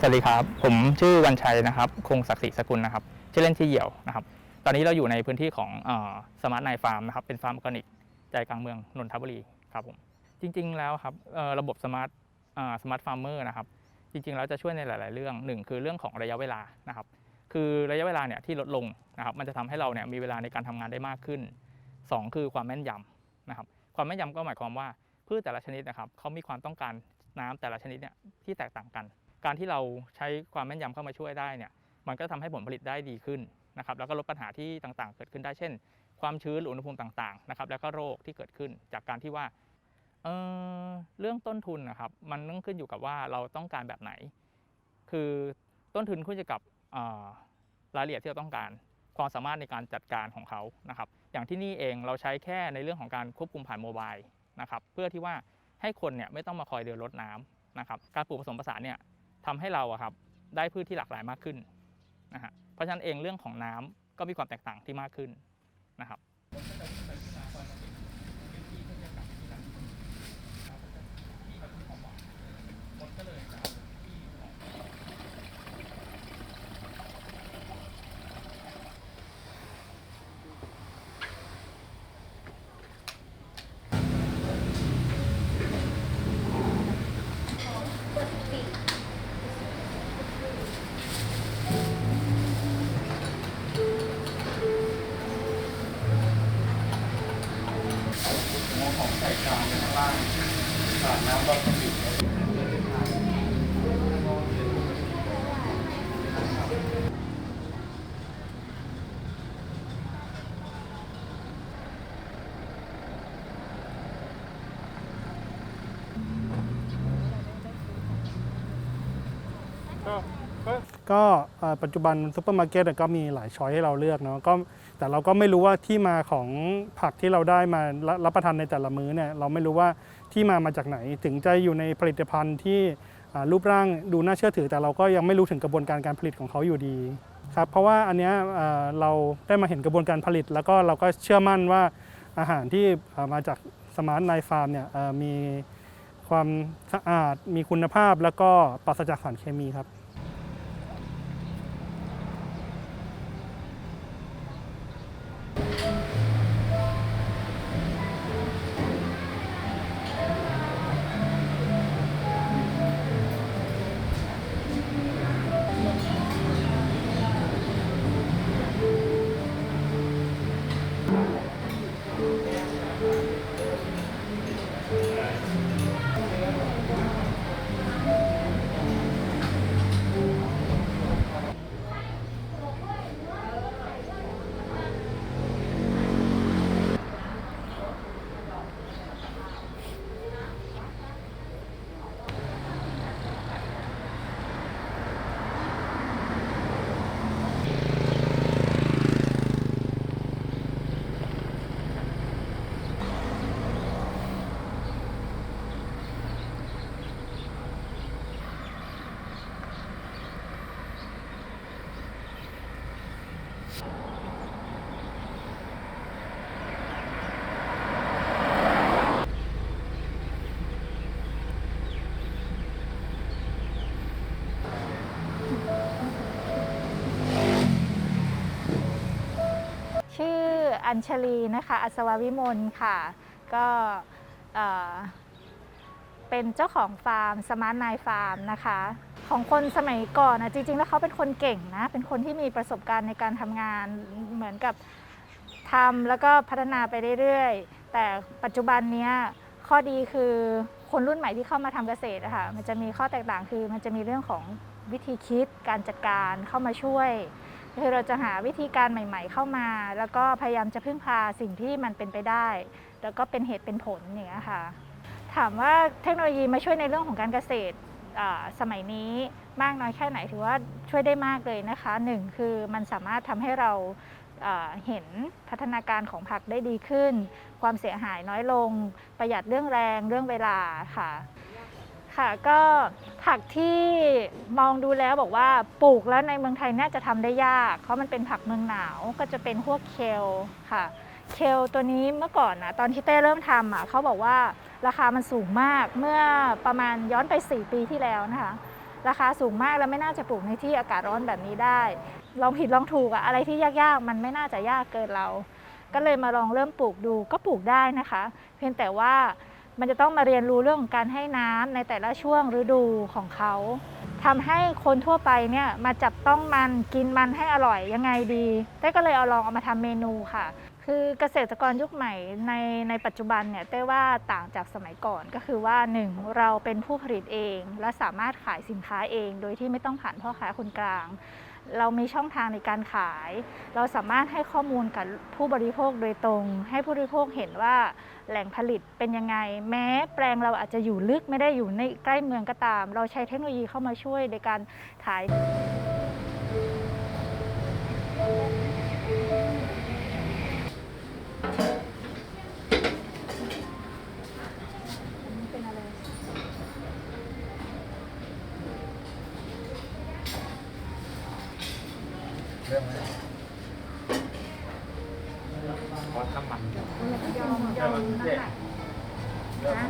สวัสดีครับ ผมชื่อวันชัยนะครับ คงศักดิ์ศรีสกุลนะครับ ชื่อเล่นชื่อเหี่ยวนะครับ ตอนนี้เราอยู่ในพื้นที่ของสมาร์ทไนฟาร์มนะครับ เป็นฟาร์มออร์แกนิกใจกลางเมืองนนทบุรีครับผม จริง ๆ แล้วครับระบบสมาร์ทสมาร์ทฟาร์มเมอร์นะครับ จริง ๆ แล้วจะช่วยในหลาย ๆ เรื่องหนึ่งคือเรื่องของระยะเวลานะครับ คือระยะเวลาเนี่ยที่ลดลงนะครับ มันจะทำให้เราเนี่ยมีเวลาในการทำงานได้มากขึ้นสองคือความแม่นยำนะครับ ความแม่นยำก็หมายความว่าพืชแต่ละชนิดนะครับเขามีความต้องการน้ำแต่ละชนิดเนี่ยที่แตกต่างกัน การที่เราใช้ความแม่นยำเข้ามาช่วยได้เนี่ยมันก็ทำให้ผลผลิตได้ดีขึ้นนะครับแล้วก็ลดปัญหาที่ต่างๆ เกิดขึ้นได้เช่น ความชื้นหรืออุณหภูมิต่างๆนะครับแล้วก็โรคที่เกิดขึ้นจากการที่ว่าเออเรื่องต้นทุนนะครับมันต้องขึ้นอยู่กับว่าเราต้องการแบบไหน คือต้นทุนขึ้นอยู่กับรายละเอียดที่เราต้องการ ความสามารถในการจัดการของเขานะครับอย่างที่นี่เองเราใช้แค่ในเรื่องของการควบคุมผ่านโมบายนะครับเพื่อที่ว่าให้คนเนี่ยไม่ต้องมาคอยเดินรดน้ำนะครับการปลูกผสมผสานเนี่ย ทำให้เราอะครับได้พืชที่หลากหลายมากขึ้นนะฮะเพราะฉะนั้นเองเรื่องของน้ำก็มีความแตกต่างที่มากขึ้นนะครับของ จานข้างสาดน้ำวาซาบิก็ เอ่อปัจจุบันซูเปอร์มาร์เก็ตก็มีหลายช้อยให้เราเลือกเนาะก็แต่เราก็ไม่รู้ว่าที่มาของผักที่เราได้มารับประทานในแต่ละมื้อเนี่ยเราไม่รู้ว่าที่มามาจากไหนถึงจะอยู่ในผลิตภัณฑ์ที่รูปร่างดูน่าเชื่อถือ แต่เราก็ยังไม่รู้ถึงกระบวนการการผลิตของเขาอยู่ดีครับเพราะว่าอันนี้เราได้มาเห็นกระบวนการผลิต แล้วก็เราก็เชื่อมั่นว่าอาหารที่มาจากสมาร์ทไนฟาร์มเนี่ยมีความสะอาดมีคุณภาพแล้วก็ปราศจากสารเคมีครับ อัญชลีนะคะ อัศววิมลค่ะ ก็เอ่อเป็นเจ้าของฟาร์มสมาร์ทไนฟาร์มนะคะ ของคนสมัยก่อนนะจริงๆ แล้วเขาเป็นคนเก่งนะ เป็นคนที่มีประสบการณ์ในการทำงานเหมือนกับทำแล้วก็พัฒนาไปเรื่อยๆ แต่ปัจจุบันนี้ข้อดีคือคนรุ่นใหม่ที่เข้ามาทำเกษตรอะค่ะมันจะมีข้อแตกต่างคือมันจะมีเรื่องของวิธีคิดการจัดการเข้ามาช่วย คือเราจะหาวิธีการใหม่ ๆ เข้ามา แล้วก็พยายามจะพึ่งพาสิ่งที่มันเป็นไปได้ แล้วก็เป็นเหตุเป็นผลอย่างเงี้ยค่ะ ถามว่าเทคโนโลยีมาช่วยในเรื่องของการเกษตรสมัยนี้มากน้อยแค่ไหนถือว่าช่วยได้มากเลยนะคะหนึ่งคือมันสามารถทำให้เราอ่าเห็นพัฒนาการของผักได้ดีขึ้น ความเสียหายน้อยลง ประหยัดเรื่องแรงเรื่องเวลาค่ะ ค่ะก็ผักที่มองดูแล้วบอกว่าปลูกแล้วในเมืองไทยน่าจะทำได้ยาก เพราะมันเป็นผักเมืองหนาวก็จะเป็นพวกเคลค่ะ เคลตัวนี้เมื่อก่อนนะตอนที่เต้เริ่มทำอะเขาบอกว่าราคามันสูงมากเมื่อประมาณย้อนไป 4 ปีที่แล้วนะคะ ราคาสูงมากแล้วไม่น่าจะปลูกในที่อากาศร้อนแบบนี้ได้ ลองผิดลองถูกอะอะไรที่ยากๆ มันไม่น่าจะยากเกินเรา ก็เลยมาลองเริ่มปลูกดูก็ปลูกได้นะคะ เพียงแต่ว่า มันจะต้องมาเรียนรู้เรื่องของการให้น้ำในแต่ละช่วงฤดูของเขาทำให้คนทั่วไปเนี่ยมาจับต้องมันกินมันให้อร่อยยังไงดีเต้ก็เลยเอาลองเอามาทำเมนูค่ะ คือเกษตรกรยุคใหม่ในในปัจจุบันเนี่ยเต้ว่าต่างจากสมัยก่อนก็คือว่าหนึ่งเราเป็นผู้ผลิตเอง และสามารถขายสินค้าเอง โดยที่ไม่ต้องผ่านพ่อค้าคนกลาง เรามีช่องทางในการขาย เราสามารถให้ข้อมูลกับผู้บริโภคโดยตรง ให้ผู้บริโภคเห็นว่าแหล่งผลิตเป็นยังไง แม้แปลงเราอาจจะอยู่ลึกไม่ได้อยู่ในใกล้เมืองก็ตาม เราใช้เทคโนโลยีเข้ามาช่วยในการขาย เรื่องอะไรขอทำมันยอมยอมน้ำหนักนะ